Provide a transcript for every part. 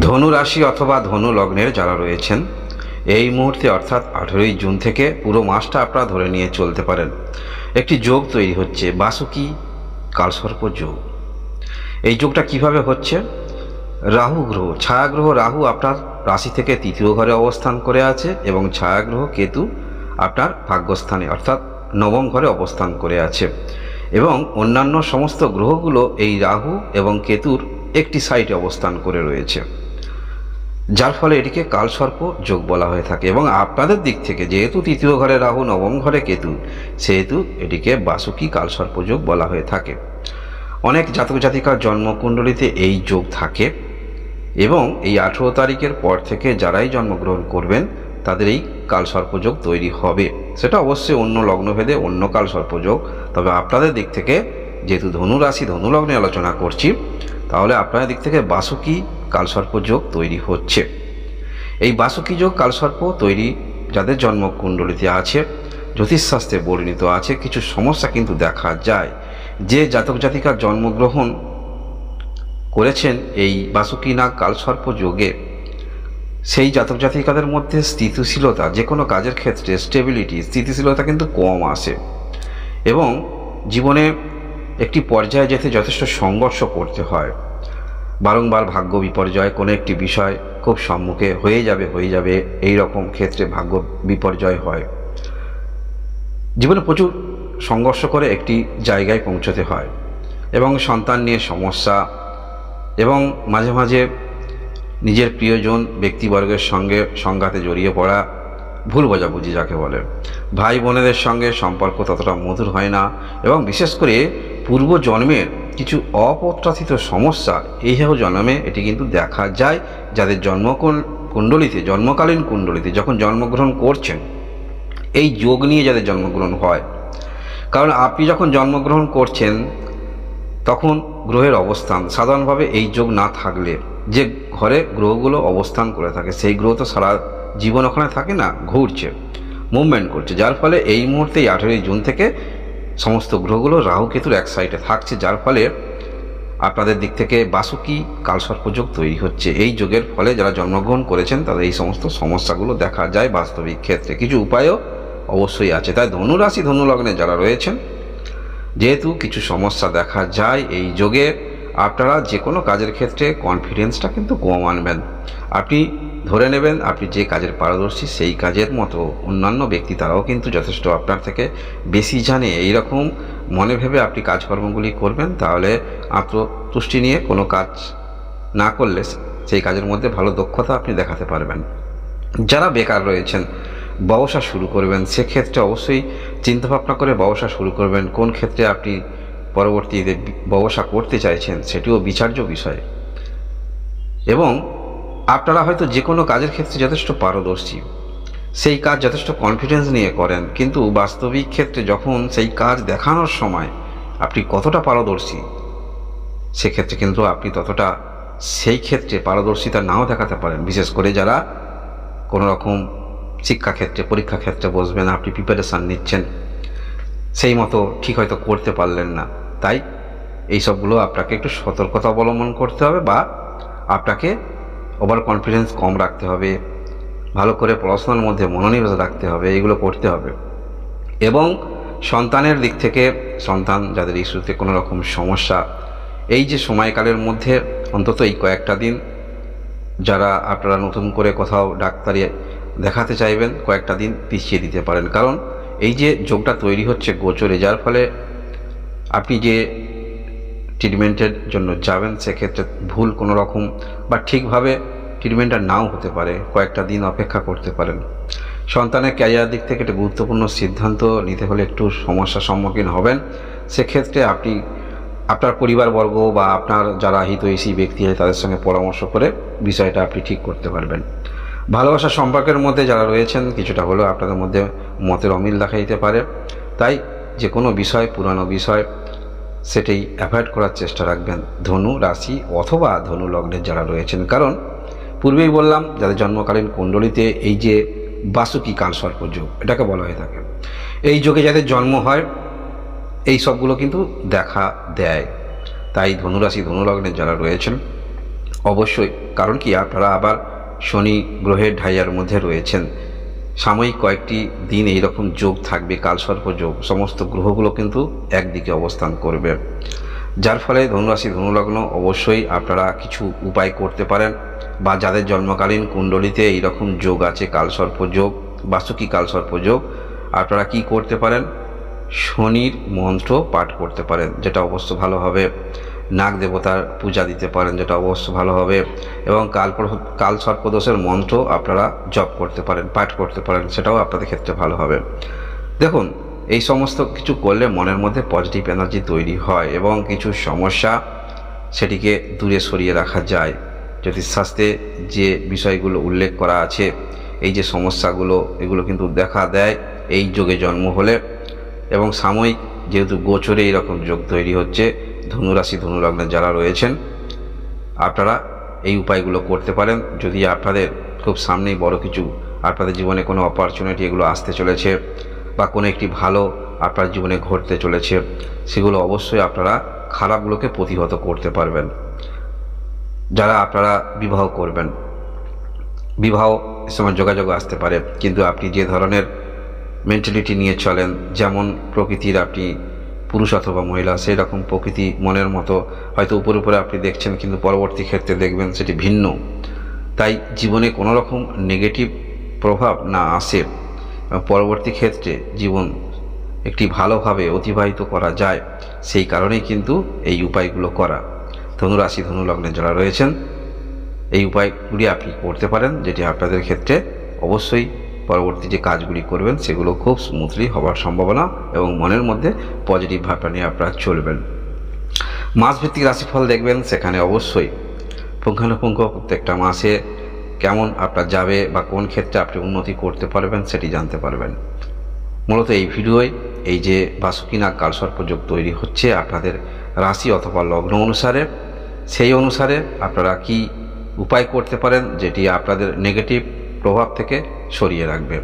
ধনু রাশি অথবা ধনু লগ্নের যারা রয়েছেন, এই মুহূর্তে অর্থাৎ আঠেরোই জুন থেকে পুরো মাসটা আপনারা ধরে নিয়ে চলতে পারেন। একটি যোগ তৈরি হচ্ছে, বাসুকি কালসর্প যোগ। এই যোগটা কীভাবে হচ্ছে? রাহু গ্রহ, ছায়াগ্রহ রাহু আপনার রাশি থেকে তৃতীয় ঘরে অবস্থান করে আছে এবং ছায়াগ্রহ কেতু আপনার ভাগ্যস্থানে অর্থাৎ নবম ঘরে অবস্থান করে আছে। এবং অন্যান্য সমস্ত গ্রহগুলো এই রাহু এবং কেতুর একটি সাইডে অবস্থান করে রয়েছে। যার ফলে এটিকে কালসর্প যোগ বলা হয়ে থাকে। এবং আপনাদের দিক থেকে যেহেতু তৃতীয় ঘরে রাহু, নবম ঘরে কেতু, সেহেতু এটিকে বাসুকি কালসর্প যোগ বলা হয়ে থাকে। অনেক জাতক জাতিকার জন্মকুণ্ডলিতে এই যোগ থাকে এবং এই আঠেরো তারিখের পর থেকে যারাই জন্মগ্রহণ করবেন, তাদের এই কালসর্পযোগ তৈরি হবে। সেটা অবশ্যই অন্য লগ্নভেদে অন্য কালসর্পযোগ তবে আপনাদের দিক থেকে, যেহেতু ধনু রাশি ধনু লগ্নে আলোচনা করছি, তাহলে আপনাদের দিক থেকে বাসুকি কালসর্পযোগ তৈরি হচ্ছে। এই বাসুকি যোগ কালসর্প তৈরি যাদের জন্মকুণ্ডলিতে আছে, জ্যোতিষশাস্ত্রে বর্ণিত আছে, কিছু সমস্যা কিন্তু দেখা যায়। যে জাতক জাতিকার জন্মগ্রহণ করেছেন এই বাসুকি নাগ কালসর্প যোগে, সেই জাতক জাতিকাদের মধ্যে স্থিতিশীলতা, যে কোনো কাজের ক্ষেত্রে স্টেবিলিটি স্থিতিশীলতা কিন্তু কম আসে। এবং জীবনে একটি পর্যায়ে যেতে যথেষ্ট সংঘর্ষ করতে হয়। বারংবার ভাগ্য বিপর্যয় কোনো একটি বিষয় খুব সম্মুখে হয়ে যাবে হয়ে যাবে এই রকম ক্ষেত্রে ভাগ্য বিপর্যয় হয়। জীবনে প্রচুর সংঘর্ষ করে একটি জায়গায় পৌঁছতে হয় এবং সন্তান নিয়ে সমস্যা এবং মাঝে মাঝে নিজের প্রিয়জন ব্যক্তিবর্গের সঙ্গে সংঘাতে জড়িয়ে পড়া ভুল বোঝাবুঝি যাকে বলে। ভাই বোনেদের সঙ্গে সম্পর্ক ততটা মধুর হয় না এবং বিশেষ করে পূর্ব জন্মের কিছু অপ্রত্যাশিত সমস্যা এই জন্মে এটি কিন্তু দেখা যায় যাদের জন্ম কুণ্ডলিতে, জন্মকালীন কুণ্ডলিতে যখন জন্মগ্রহণ করছেন, এই যোগ নিয়ে যাদের জন্মগ্রহণ হয়। কারণ আপনি যখন জন্মগ্রহণ করছেন, তখন গ্রহের অবস্থান, সাধারণভাবে এই যোগ না থাকলে, যে ঘরে গ্রহগুলো অবস্থান করে থাকে, সেই গ্রহ তো সারা জীবন ওখানে থাকে না, ঘুরছে মুভমেন্ট করছে। যার ফলে এই মুহূর্তে আঠেরোই জুন থেকে সমস্ত গ্রহগুলো রাহু কেতুর এক সাইডে থাকছে, যার ফলে আপনাদের দিক থেকে বাসুকি কালসর্পযোগ তৈরি হচ্ছে। এই যোগের ফলে যারা জন্মগ্রহণ করেছেন, তাদের এই সমস্ত সমস্যাগুলো দেখা যায় বাস্তবিক ক্ষেত্রে। কিছু উপায়ও অবশ্যই আছে। তাই ধনুরাশি, ধনুলগ্নে যারা রয়েছেন, যেহেতু কিছু সমস্যা দেখা যায় এই যোগে, আপনারা যে কোনো কাজের ক্ষেত্রে কনফিডেন্সটা কিন্তু কম আনবেন আপনি ধরে নেবেন আপনি যে কাজের পারদর্শী, সেই কাজের মতো অন্যান্য ব্যক্তি তারাও কিন্তু যথেষ্ট আপনার থেকে বেশি জানে। এই রকম মনে ভেবে আপনি কাজকর্মগুলি করবেন, তাহলে আত্মতুষ্টি নিয়ে কোনো কাজ না করলে সেই কাজের মধ্যে ভালো দক্ষতা আপনি দেখাতে পারবেন। যারা বেকার রয়েছেন, ব্যবসা শুরু করবেন, সেক্ষেত্রে অবশ্যই চিন্তাভাবনা করে ব্যবসা শুরু করবেন। কোন ক্ষেত্রে আপনি পরবর্তীতে ব্যবসা করতে চাইছেন, সেটিও বিচার্য বিষয়। এবং আপনারা হয়তো যে কোনো কাজের ক্ষেত্রে যথেষ্ট পারদর্শী। সেই কাজ যথেষ্ট কনফিডেন্স নিয়ে করেন, কিন্তু বাস্তবিক ক্ষেত্রে যখন সেই কাজ দেখানোর সময় আপনি কতটা পারদর্শী, সেক্ষেত্রে কিন্তু আপনি ততটা সেই ক্ষেত্রে পারদর্শিতা নাও দেখাতে পারেন। বিশেষ করে যারা কোনো রকম শিক্ষাক্ষেত্রে পরীক্ষা ক্ষেত্রে বসবেন, আপনি প্রিপারেশান নিচ্ছেন, সেই মতো ঠিক হয়তো করতে পারলেন না। তাই এই সবগুলো আপনাকে একটু সতর্কতা অবলম্বন করতে হবে বা আপনাকে ওভার কনফিডেন্স কম রাখতে হবে, ভালো করে পড়াশোনার মধ্যে মনোনিবেশ রাখতে হবে এগুলো করতে হবে। এবং সন্তানের দিক থেকে, সন্তান যাদের ইস্যুতে কোনো রকম সমস্যা, এই যে সময়কালের মধ্যে অন্তত এই কয়েকটা দিন যারা আপনারা নতুন করে কোথাও ডাক্তারি দেখাতে চাইবেন, কয়েকটা দিন পিছিয়ে দিতে পারেন। কারণ এই যে যোগটা তৈরি হচ্ছে গোচরে, যার ফলে আপনি যে ট্রিটমেন্টের জন্য যাবেন, সেক্ষেত্রে ভুল কোনো রকম বা ঠিকভাবে ট্রিটমেন্টটা নাও হতে পারে, কয়েকটা দিন অপেক্ষা করতে পারেন। সন্তানের ক্যারিয়ার দিক থেকে একটা গুরুত্বপূর্ণ সিদ্ধান্ত নিতে হলে একটু সমস্যার সম্মুখীন হবেন। সেক্ষেত্রে আপনি আপনার পরিবারবর্গ বা আপনার যারা হিতৈষী ব্যক্তি হয় তাদের সঙ্গে পরামর্শ করে বিষয়টা আপনি ঠিক করতে পারবেন। ভালোবাসা সম্পর্কের মধ্যে যারা রয়েছেন, কিছুটা হলেও আপনাদের মধ্যে মতের অমিল দেখা দিতে পারে। তাই যে কোনো বিষয়, পুরানো বিষয় সেটাই অ্যাভয়েড করার চেষ্টা রাখবেন। ধনু রাশি অথবা ধনু লগ্নের যারা রয়েছেন, কারণ পূর্বেই বললাম, যাদের জন্মকালীন কুণ্ডলিতে এই যে বাসুকি কালসর্প যোগ, এটাকে বলা হয়ে থাকে। এই যোগে যাদের জন্ম হয়, এই সবগুলো কিন্তু দেখা দেয়। তাই ধনুরাশি ধনুলগ্নের যারা রয়েছেন, অবশ্যই, কারণ কি, আপনারা আবার শনি গ্রহের ঢাইয়ার মধ্যে রয়েছেন। সাময়িক কয়েকটি দিন এইরকম যোগ থাকবে কালসর্প যোগ, সমস্ত গ্রহগুলো কিন্তু একদিকে অবস্থান করবে। যার ফলে ধনুরাশি, ধনুলগ্ন অবশ্যই আপনারা কিছু উপায় করতে পারেন বা যাদের জন্মকালীন কুণ্ডলিতে এইরকম যোগ আছে কালসর্প যোগ, বাসুকি কালসর্প যোগ, আপনারা কি করতে পারেন? শনির মন্ত্র পাঠ করতে পারেন, যেটা অবশ্য ভালো হবে নাগ দেবতার পূজা দিতে পারেন, যেটা অবশ্য ভালো হবে। এবং কাল কাল সর্পদোষের মন্ত্র আপনারা জপ করতে পারেন, পাঠ করতে পারেন, সেটাও আপনাদের ক্ষেত্রে ভালো হবে। দেখুন, এই সমস্ত কিছু করলে মনের মধ্যে পজিটিভ এনার্জি তৈরি হয় এবং কিছু সমস্যা সেটিকে দূরে সরিয়ে রাখা যায়। জ্যোতিষশাস্ত্রে যে বিষয়গুলো উল্লেখ করা আছে, এই যে সমস্যাগুলো, এগুলো কিন্তু দেখা দেয়, এই যোগে জন্ম হলে। এবং সাময়িক যেহেতু গোচরে এইরকম যোগ তৈরি হচ্ছে ধনুরাশি, ধনুলগ্নে যারা রয়েছেন, আপনারা এই উপায়গুলো করতে পারেন। যদি আপনাদের খুব সামনেই বড় কিছু, আপনাদের জীবনে কোনো অপরচুনিটি এগুলো আসতে চলেছে বা কোনো একটি ভালো আপনার জীবনে ঘটতে চলেছে, সেগুলো অবশ্যই আপনারা খারাপগুলোকে প্রতিহত করতে পারবেন। যারা আপনারা বিবাহ করবেন, বিবাহ সময় যোগাযোগ আসতে পারে, কিন্তু আপনি যে ধরনের মেন্টালিটি নিয়ে চলেন, যেমন প্রকৃতির আপনি পুরুষ অথবা মহিলা সেই রকম প্রকৃতি মনের মতো। হয়তো উপরে উপরে আপনি দেখছেন, কিন্তু পরবর্তী ক্ষেত্রে দেখবেন সেটি ভিন্ন। তাই জীবনে কোনো রকম নেগেটিভ প্রভাব না আসে। পরবর্তী ক্ষেত্রে জীবন একটি ভালোভাবে অতিবাহিত করা যায়, সেই কারণেই কিন্তু এই উপায়গুলো করা। ধনুরাশি ধনুলগ্নে যারা রয়েছেন, এই উপায়গুলি আপনি করতে পারেন, যেটি আপনাদের ক্ষেত্রে অবশ্যই পরবর্তী যে কাজগুলি করবেন, সেগুলো খুব স্মুথলি হওয়ার সম্ভাবনা এবং মনের মধ্যে পজিটিভ ভাবটা নিয়ে আপনারা চলবেন। মাসভিত্তিক রাশিফল দেখবেন, সেখানে অবশ্যই পুঙ্খানুপুঙ্খ প্রত্যেকটা মাসে কেমন আপনার যাবে বা কোন ক্ষেত্রে আপনি উন্নতি করতে পারবেন, সেটি জানতে পারবেন। মূলত এই ভিডিওয় এই যে বাসুকিনা কালসর্পযোগ তৈরি হচ্ছে আপনাদের রাশি অথবা লগ্ন অনুসারে, সেই অনুসারে আপনারা কি উপায় করতে পারেন, যেটি আপনাদের নেগেটিভ প্রভাব থেকে সরিয়ে রাখবে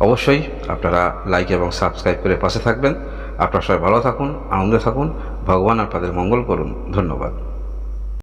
অবশ্যই আপনারা লাইক এবং সাবস্ক্রাইব করে পাশে থাকবেন। আপনারা সবাই ভালো থাকুন, আনন্দে থাকুন। ভগবান আপনাদের মঙ্গল করুন। ধন্যবাদ।